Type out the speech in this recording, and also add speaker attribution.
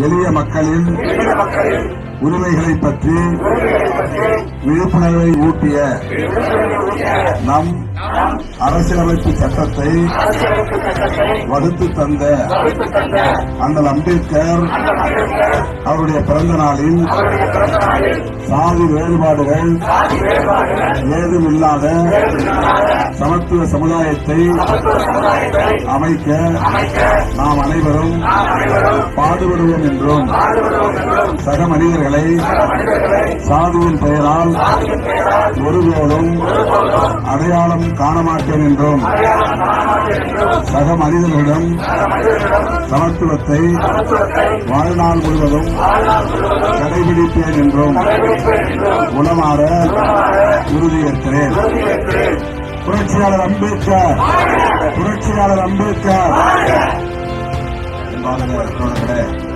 Speaker 1: எளிய மக்களின் உரிமைகளை பற்றி விழிப்புணர்வை ஊட்டிய நம் அரசியலமைப்பு சட்டத்தை வகுத்து தந்த அண்ணல் அம்பேத்கர் அவருடைய பிறந்த நாளில் சாதி வேறுபாடுகள் ஏதும் இல்லாத சமத்துவ சமுதாயத்தை அமைக்க நாம் அனைவரும் பாடுபடுவோம் என்றும் சக மனிதர்களை சாதுவின் பெயரால் ஒருபோதும் அடையாளம் காணமாட்டேன் என்றும் சக மனிதர்களிடம் சமத்துவத்தை வாழ்நாள் முழுவதும் கடைபிடிப்பேன் என்றும் உளமாற உறுதியேற்கிறேன். புரட்சியாளர் அம்பேத்கர். புரட்சியாளர் அம்பேத்கர். தோழர்களே